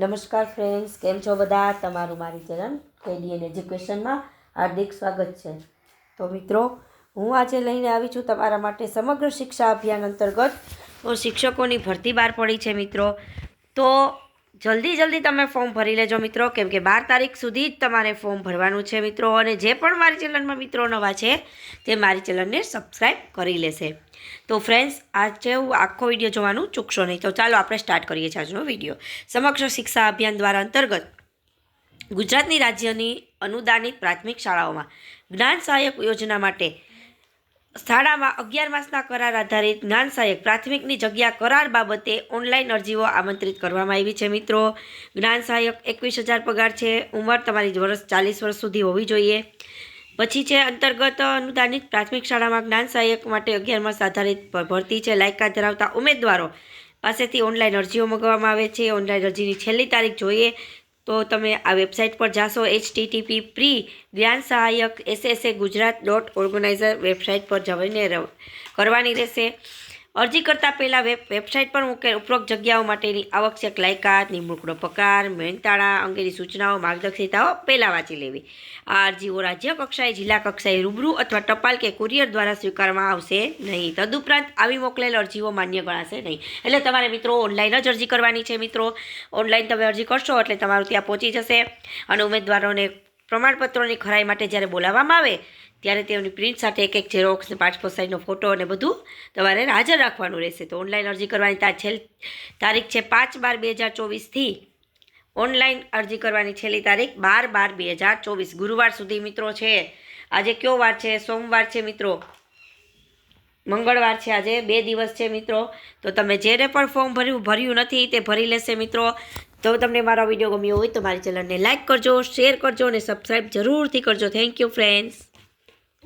નમસ્કાર ફ્રેન્ડ્સ કેમ છો બધા? તમારું મારી ચેનલ કેડીએન એજ્યુકેશનમાં હાર્દિક સ્વાગત છે. તો મિત્રો, હું આજે લઈને આવી છું તમારા માટે સમગ્ર શિક્ષા અભિયાન અંતર્ગત. શિક્ષકોની ભરતી બહાર પડી છે મિત્રો. તો જલ્દી જલ્દી તમે ફોર્મ ભરી લેજો મિત્રો. કેમ કે બાર તારીખ સુધી જ તમારે ફોર્મ ભરવાનું છે મિત્રો. અને જે પણ મારી ચેનલમાં મિત્રો નવા છે, તે મારી ચેનલને સબસ્ક્રાઈબ કરી લેશે. તો ફ્રેન્ડ્સ આજે હું આખો વીડિયો જોવાનું ચૂકશો નહીં. તો ચાલો આપણે સ્ટાર્ટ કરીએ છીએ આજનો વીડિયો. સમગ્ર શિક્ષા અભિયાન દ્વારા અંતર્ગત ગુજરાતની રાજ્યની અનુદાનિત પ્રાથમિક શાળાઓમાં જ્ઞાન સહાયક યોજના માટે શાળામાં અગિયાર માસના કરાર આધારિત જ્ઞાન સહાયક પ્રાથમિકની જગ્યા કરાર બાબતે ઓનલાઈન અરજીઓ આમંત્રિત કરવામાં આવી છે, મિત્રો. જ્ઞાન સહાયક એકવીસ હજાર પગાર છે. ઉંમર તમારી વર્ષ ચાલીસ વર્ષ સુધી હોવી જોઈએ. પછી છે, અંતર્ગત અનુદાનિત પ્રાથમિક શાળામાં જ્ઞાન સહાયક માટે અગિયાર માસ આધારિત ભરતી છે. લાયકાત ધરાવતા ઉમેદવારો પાસેથી ઓનલાઈન અરજીઓ મંગાવવામાં આવે છે. ઓનલાઈન અરજીની છેલ્લી તારીખ જોઈએ. તો તમે આ વેબસાઇટ પર જાશો એચ ટીટીપી પ્રી જ્ઞાન સહાયક SSA Gujarat dot organizer website પર જઈને કરવાની રહેશે. અરજી કરતાં પહેલાં વેબ વેબસાઇટ પર મૂકેલ ઉપરોક્ત જગ્યાઓ માટેની આવશ્યક લાયકાત, નિમણૂકનો પગાર મહેનતાળા અંગેની સૂચનાઓ, માર્ગદર્શિતાઓ પહેલાં વાંચી લેવી. આ અરજીઓ રાજ્ય કક્ષાએ, જિલ્લા કક્ષાએ રૂબરૂ અથવા ટપાલ કે કુરિયર દ્વારા સ્વીકારવામાં આવશે નહીં. તદુપરાંત આવી મોકલેલ અરજીઓ માન્ય ગણાશે નહીં. એટલે તમારે મિત્રો ઓનલાઈન જ અરજી કરવાની છે મિત્રો. ઓનલાઈન તમે અરજી કરશો એટલે તમારું ત્યાં પહોંચી જશે. અને ઉમેદવારોને પ્રમાણપત્રોની ખરાઈ માટે જ્યારે બોલાવવામાં આવે, ત્યારે તેઓની પ્રિન્ટ સાથે એક એક ઝેરોક્સ પાસપોર્ટ સાઇઝનો ફોટો અને બધું તમારે હાજર રાખવાનું રહેશે. તો ઓનલાઈન અરજી કરવાની તાર છેલ્, તારીખ છે પાંચ બાર બે હજાર ચોવીસથી ઓનલાઈન અરજી કરવાની છેલ્લી તારીખ બાર બાર બે હજાર ચોવીસ. ગુરુવાર સુધી મિત્રો છે. આજે કયો વાર છે? સોમવાર છે મિત્રો? મંગળવાર છે આજે, બે દિવસ છે મિત્રો. તો તમે જેને પણ ફોર્મ ભર્યું ભર્યું નથી, તે ભરી લેશે મિત્રો. તો તમને મારો વીડિયો ગમ્યો હોય તો મારી ચેનલને લાઇક કરજો શેર કરજો અને સબસ્ક્રાઈબ જરૂરથી કરજો. Thank you friends